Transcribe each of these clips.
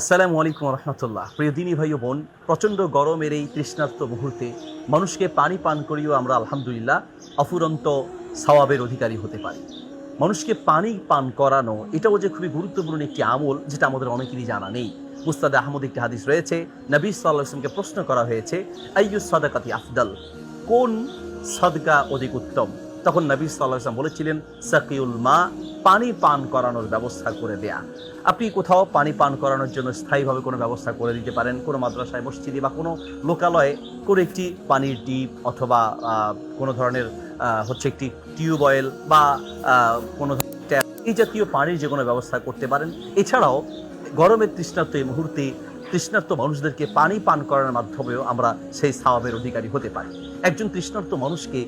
আসসালামু আলাইকুম রহমতুল্লাহ প্রিয় দিনী ভাই বোন, প্রচণ্ড গরমের এই তৃষ্ণার্ত মুহূর্তে মানুষকে পানি পান করিও আমরা আলহামদুলিল্লাহ অফুরন্ত সওয়াবের অধিকারী হতে পারি। মানুষকে পানি পান করানো, এটাও যে খুবই গুরুত্বপূর্ণ একটি আমল, যেটা আমাদের অনেকেরই জানা নেই। মুস্তাদ আহমদ একটি হাদিস রয়েছে, নবী সাল্লাহামকে প্রশ্ন করা হয়েছে আইয়ু সাদাকাতি আফদাল? কোন সদকা অধিক উত্তম? তখন নবী সাল্লাহাম বলেছিলেন, সাকিউল মা, পানি পান করানোর ব্যবস্থা করে দেয়া। আপনি কোথাও পানি পান করানোর জন্য স্থায়ীভাবে কোনো ব্যবস্থা করে দিতে পারেন, কোনো মাদ্রাসায়, মসজিদে বা কোনো লোকালয়ে কোনো একটি পানির ডিপ অথবা কোনো ধরনের হচ্ছে একটি টিউবওয়েল বা কোনো এই জাতীয় পানির যে কোনো ব্যবস্থা করতে পারেন। এছাড়াও গরমের তৃষ্ণার্ত এই মুহূর্তে তৃষ্ণার্ত মানুষদেরকে পানি পান করার মাধ্যমেও আমরা সেই সাওয়াবের অধিকারী হতে পারি। একজন তৃষ্ণার্ত মানুষকে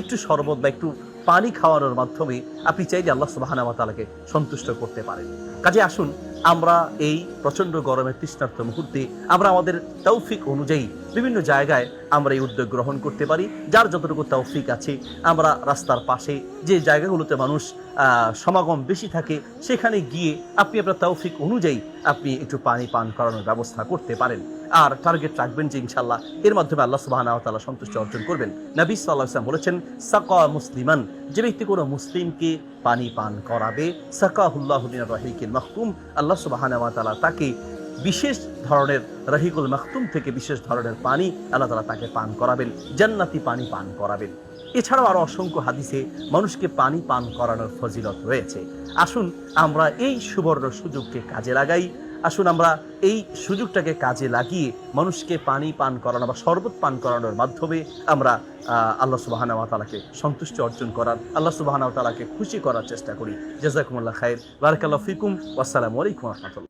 একটু শরবত বা একটু পানি খাওয়ানোর মাধ্যমে আপনি চাইলে আল্লাহ সুবাহানা তালাকে সন্তুষ্ট করতে পারেন। কাজে আসুন, আমরা এই প্রচণ্ড গরমের তৃষ্ণার্ত মুহূর্তে আমরা আমাদের তৌফিক অনুযায়ী বিভিন্ন জায়গায় আমরা এই উদ্যোগ গ্রহণ করতে পারি। যার যতটুকু তৌফিক আছে, আমরা রাস্তার পাশে যে জায়গাগুলোতে মানুষ সমাগম বেশি থাকে, সেখানে গিয়ে আপনি আপনার তৌফিক অনুযায়ী আপনি একটু পানি পান করানোর ব্যবস্থা করতে পারেন। আর টার্গেট রাখবেন যে ইনশাল্লাহ এর মাধ্যমে আল্লাহ সুবাহ তাআলা সন্তুষ্টি অর্জন করবেন। নবী সাল্লাহ ইসলাম বলেছেন, সাকা মুসলিমান যে ব্যক্তি কোনো মুসলিমকে পানি পান করাবে সাকাহুল্লাহ রহিকিল মাহতুম আল্লাহ সুবাহ তাআলা তাকে বিশেষ ধরনের রহিকুল মাহতুম থেকে বিশেষ ধরনের পানি আল্লাহ তালা তাকে পান করাবেন, জান্নাতি পানি পান করাবেন। এছাড়াও আরও অসংখ্য হাদিসে মানুষকে পানি পান করানোর ফজিলত রয়েছে। আসুন, আমরা এই সুবর্ণ সুযোগকে কাজে লাগাই। আসুন আমরা এই সুযোগটাকে কাজে লাগিয়ে মানুষকে পানি পান করানো বা শরবত পান করানোর মাধ্যমে আমরা আল্লাহ সুবাহানা তালাকে সন্তুষ্টি অর্জন করার, আল্লাহ তালাকে খুশি করার চেষ্টা করি। জাজাকুমুল্লাহ খায়ের বারাকাল্লাহ ফিকুম। আসসালামু আলাইকুম রহমতুল্লাহ।